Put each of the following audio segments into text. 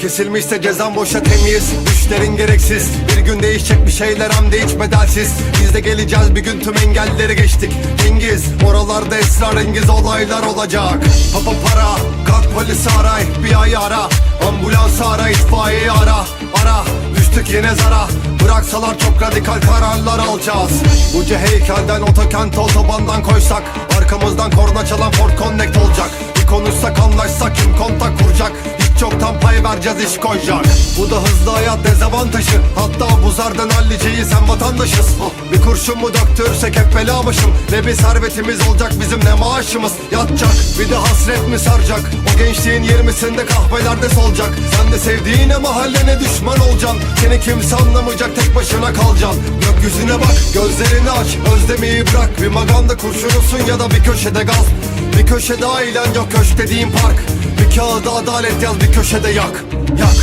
Kesilmişse cezan boşa temiz. Düşlerin gereksiz. Bir gün değişecek bir şeyler hem de hiç bedelsiz. Biz de geleceğiz bir gün tüm engelleri geçtik. Cengiz Oralarda esrarengiz olaylar olacak. Papa para Kalk polisi aray Bir ay ara. Ambulans ara itfaiyeyi ara. Ara Düştük yine zara. Bıraksalar çok radikal kararlar alacağız. Buca heykelden otokente otobandan koysak. Arkamızdan korna çalan Ford Connect olacak. Bir konuşsak anlaşsak kim kontak kuracak Hiç yoktan pay vereceğiz iş koyacak. Bu da hızlı hayat dezavantajı. Hatta bu zardan halliceyi sen vatandaşız. Bir kurşun mu döktürsek hep belamışım Ne bir servetimiz olacak bizim ne maaşımız? Yatacak bir de hasret mi saracak? O gençliğin yirmisinde kahvelerde solacak. Sen de sevdiğine mahallene düşman olacaksın? Seni kimse anlamayacak tek başına kalacaksın. Gökyüzüne bak gözlerini aç. Özlemeyi bırak bir maganda kurşunusun ya da bir köşede gaz. Bir köşede ailen yok köşk dediğin park Kağıda adalet yaz bir köşede yak Yak.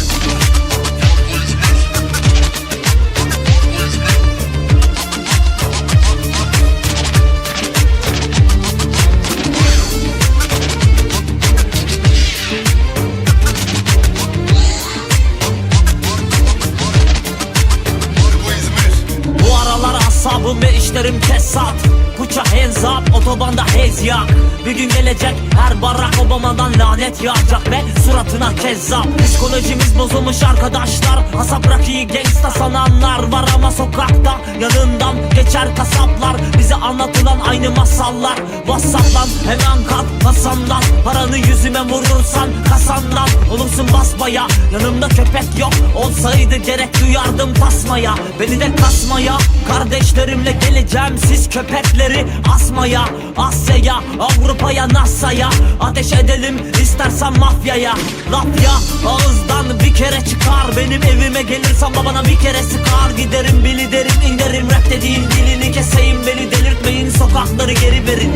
Bu aralar asabım ve işlerim kesat Puça hands up otobanda hez yak Bir gün gelecek her Barack Obama'dan lanet yağacak Ve suratına kezzap. Psikolojimiz bozulmuş arkadaşlar. Hasap rakiyi gangsta sananlar var ama sokakta Yanından geçer kasaplar. Bize anlatılan aynı masallar. Whatsapp'tan hemen kat kasamdan Paranı yüzüme vurursan kasandan Olursun basbaya Yanımda köpek yok. Olsaydı gerek duyardım tasmaya. Beni de kasmaya. Kardeşlerimle geleceğim siz köpekleri asmaya. Asya'ya Avrupa'ya NASA'ya Ateş edelim istersen mafyaya. Laf ya ağızdan bir kere çıkar. Benim evime gelirsen babana bir kere sıkar. Giderim bili derim inerim rap dediğin dilini keseyim. Beni delirtmeyin sokakları geri verin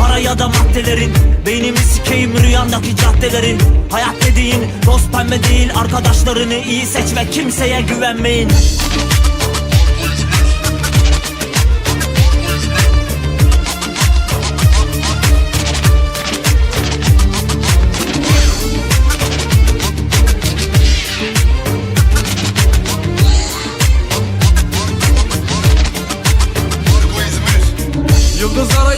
para ya da maddelerin Beynimi sikeyim rüyandaki caddelerin. Hayat dediğin toz pembe değil Arkadaşlarını iyi seç ve kimseye güvenmeyin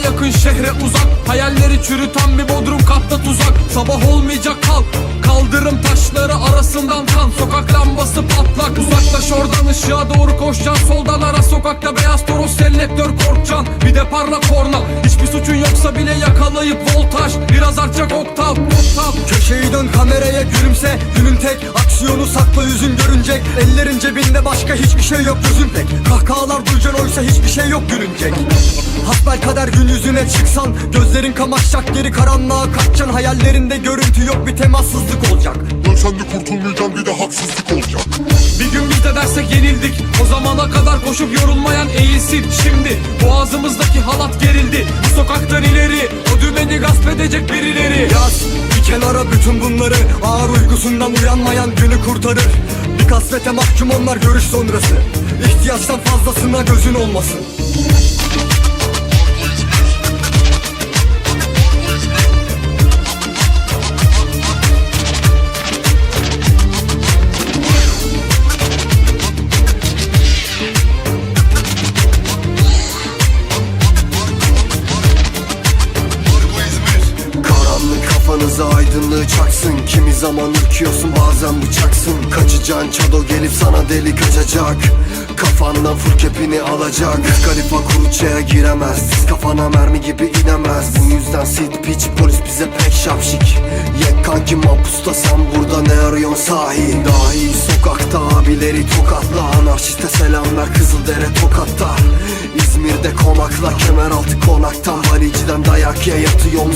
yakın şehre uzak. Hayalleri çürüten bir bodrum katta tuzak. Sabah olmayacak kalk Kaldırım taşları arasından kan. Sokak lambası patlak Uzaklaş oradan ışığa doğru koşacaksın. Soldan ara sokakta beyaz toros selektör korkacaksın. Bir de parla korna Hiçbir suçun yoksa bile yakalayıp voltaj. Biraz artacak oktav oktav. Köşeyi dön kameraya gülümse. Günün tek aksiyonu sakla yüzün görünecek Ellerin cebinde başka hiçbir şey yok gözün pek. Kahkahalar duyacaksın oysa hiçbir şey yok gülünecek. Hasbel kader gün yüzüne çıksan Gözlerin kamaşacak geri karanlığa kaçacaksın. Hayallerinde görüntü yok bir temassızlık olacak. Dönsen de kurtulmayacağım bir de haksızlık olacak. Bir gün biz de dersek yenildik. O zamana kadar koşup yorulmayan eğilsin. Şimdi boğazımızdaki halat gerildi. Bu sokaktan ileri O dümeni gasp edecek birileri bütün bunları Ağır uykusundan uyanmayan günü kurtarır. Bir kasvete mahkum onlar görüş sonrası. İhtiyaçtan fazlasına gözün olmasın aydınlığı çaksın. Kimi zaman ürküyorsun bazen bıçaksın. Kaçacaksın çado gelip sana delik açacak Kafandan fır kepini alacak. Kalifa kuruçaya giremez. Siz kafana mermi gibi inemez. Bu yüzden sit piç polis bize pek şapşik. Yek kanki mapusta sen burada ne arıyorsun sahi? Dahi sokakta abileri tokatla. Anarşiste selam ver Kızıldere tokatta. İzmir'de konakla kemer altı konaktan Valiciden dayak ye yatıyorum